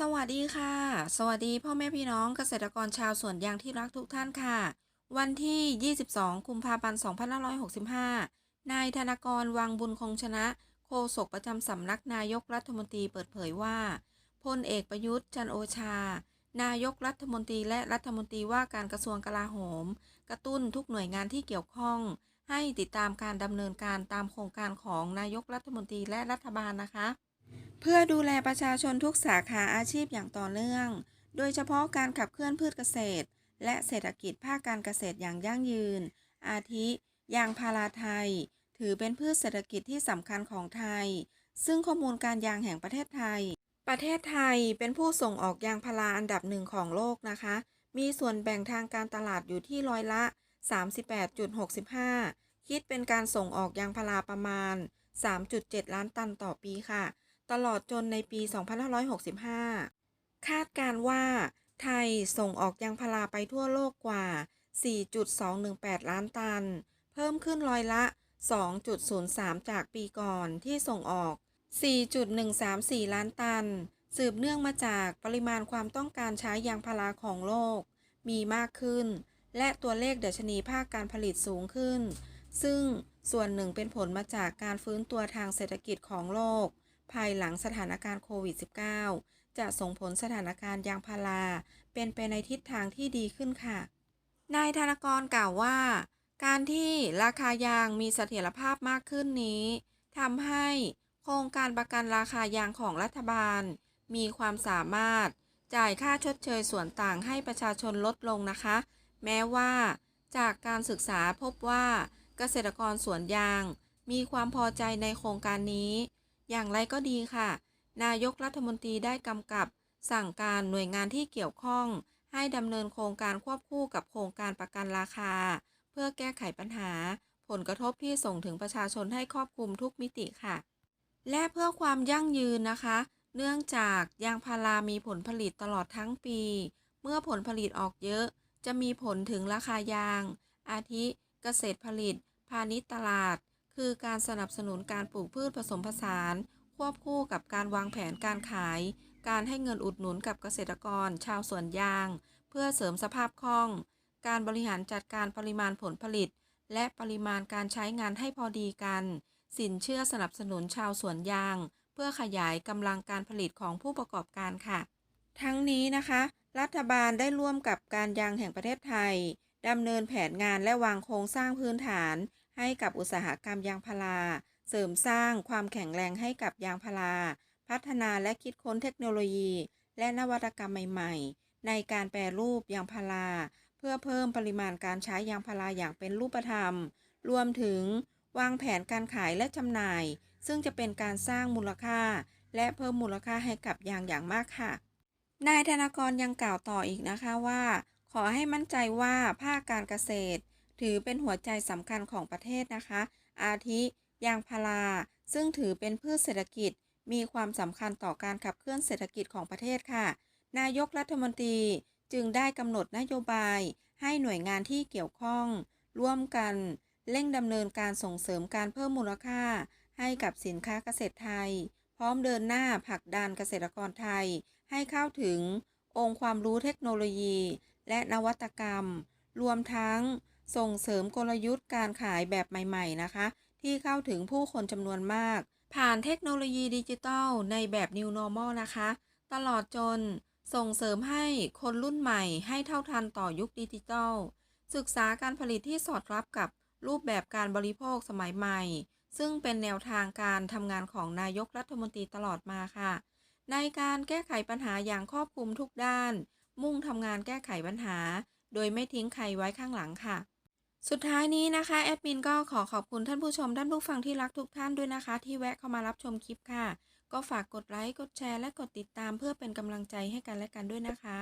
สวัสดีค่ะ สวัสดีพ่อแม่พี่น้องเกษตรกรชาวสวนยางที่รักทุกท่านค่ะ วันที่ 22 กุมภาพันธ์ 2565 นายธนากรวังบุญคงชนะ โฆษกประจำสำนักนายกรัฐมนตรีเปิดเผยว่าพลเอกประยุทธ์จันโอชา นายกรัฐมนตรีและรัฐมนตรีว่าการกระทรวงกลาโหม กระตุ้นทุกหน่วยงานที่เกี่ยวข้อง ให้ติดตามการดำเนินการตามโครงการของนายกรัฐมนตรีและรัฐบาลนะคะ เพื่อดูแลประชาชนทุกสาขาอาชีพอย่างต่อเนื่อง โดยเฉพาะการขับเคลื่อนพืชเกษตร และเศรษฐกิจภาคการเกษตรอย่างยั่งยืน อาทิยางพาราไทย ถือเป็นพืชเศรษฐกิจที่สำคัญของไทย ซึ่งข้อมูลการยางแห่งประเทศไทย ประเทศไทยเป็นผู้ส่งออกยางพาราอันดับหนึ่งของโลกนะคะ มีส่วนแบ่งทางการตลาดอยู่ที่ร้อยละ 38.65 คิดเป็นการส่งออกยางพาราประมาณ 3.7 ล้านตันต่อปีค่ะ ตลอดจนในปี 2565 คาดการว่าไทยส่งออกยางพาราไปทั่วโลกกว่า 4.218 ล้านตัน เพิ่มขึ้นร้อยละ 2.03 จากปีก่อนที่ส่งออก 4.134 ล้านตัน สืบเนื่องมาจากปริมาณความต้องการใช้ยางพาราของโลก มีมากขึ้น และตัวเลขเดัชนีภาคการผลิตสูงขึ้น ซึ่งส่วนหนึ่งเป็นผลมาจากการฟื้นตัวทางเศรษฐกิจของโลก ภายหลังสถานการณ์โควิด -19 จะส่งผลสถานการณ์ยางพารา เป็นไปในทิศทางที่ดีขึ้นค่ะ นายธนากรกล่าวว่า การที่ราคายางมีเสถียรภาพมากขึ้นนี้ทำให้โครงการประกันราคายางของรัฐบาล มีความสามารถจ่ายค่าชดเชยส่วนต่างให้ประชาชนลดลงนะคะ แม้ว่า จากการศึกษาพบว่าเกษตรกรสวนยาง มีความพอใจในโครงการนี้ อย่างไรก็ดีค่ะ นายกรัฐมนตรีได้กำกับ สั่งการหน่วยงานที่เกี่ยวข้อง ให้ดำเนินโครงการควบคู่กับโครงการประกันราคา เพื่อแก้ไขปัญหา ผลกระทบที่ส่งถึงประชาชนให้ครอบคลุมทุกมิติค่ะ และเพื่อความยั่งยืนนะคะ เนื่องจากยางพารามีผลผลิตตลอดทั้งปี เมื่อผลผลิตออกเยอะ จะมีผลถึงราคายาง อาทิ เกษตรผลิต พาณิชย์ตลาด คือการสนับสนุนการปลูกพืชผสมผสาน ควบคู่กับการวางแผนการขาย การให้เงินอุดหนุนกับเกษตรกร ชาวสวนยาง เพื่อเสริมสภาพคล่อง การบริหารจัดการปริมาณผลผลิต และปริมาณการใช้งานให้พอดีกัน สินเชื่อสนับสนุนชาวสวนยาง เพื่อขยายกำลังการผลิตของผู้ประกอบการค่ะ ทั้งนี้นะคะ รัฐบาลได้ร่วมกับการยางแห่งประเทศไทยดำเนินแผนงานและวางโครงสร้างพื้นฐาน ให้กับอุตสาหกรรมยางพารา เสริมสร้างความแข็งแรงให้กับยางพารา พัฒนาและคิดค้นเทคโนโลยี และนวัตกรรมใหม่ ๆ ในการแปรรูปยางพารา เพื่อเพิ่มปริมาณการใช้ยางพาราอย่างเป็นรูปธรรม รวมถึง วางแผนการขายและจำหน่าย ซึ่งจะเป็นการสร้างมูลค่า และเพิ่มมูลค่าให้กับยางอย่างมากค่ะ นายธนากรยังกล่าวต่ออีกนะคะว่า ขอให้มั่นใจว่าภาคการเกษตร ถือเป็นหัวใจสำคัญของประเทศนะคะ อาทิยางพารา ซึ่งถือเป็นพืชเศรษฐกิจ มีความสำคัญต่อการขับเคลื่อนเศรษฐกิจของประเทศค่ะ นายกรัฐมนตรีจึงได้กำหนดนโยบาย ให้หน่วยงานที่เกี่ยวข้อง ร่วมกัน เร่งดำเนินการส่งเสริมการเพิ่มมูลค่า ให้กับสินค้าเกษตรไทย พร้อมเดินหน้าผลักดันเกษตรกรไทย ให้เข้าถึง องค์ความรู้เทคโนโลยี และนวัตกรรม รวมทั้ง ส่งเสริมกลยุทธ์การขายแบบใหม่ ๆ นะคะ ที่เข้าถึงผู้คนจำนวนมาก ผ่านเทคโนโลยีดิจิทัลในแบบ New Normal นะคะ ตลอดจนส่งเสริมให้คนรุ่นใหม่ให้เท่าทันต่อยุคดิจิทัล ศึกษาการผลิตที่สอดรับกับรูปแบบการบริโภคสมัยใหม่ ซึ่งเป็นแนวทางการทำงานของนายกรัฐมนตรีตลอดมาค่ะ ในการแก้ไขปัญหาอย่างครอบคลุมทุกด้าน มุ่งทำงานแก้ไขปัญหา โดยไม่ทิ้งใครไว้ข้างหลังค่ะ สุดท้ายนี้นะคะแอดมินก็ขอขอบคุณท่านผู้ชมท่านผู้ฟังที่รักทุกท่านด้วยนะคะ ที่แวะเข้ามารับชมคลิปค่ะ ก็ฝากกดไลค์กดแชร์และกดติดตามเพื่อเป็นกำลังใจให้กันและกันด้วยนะคะ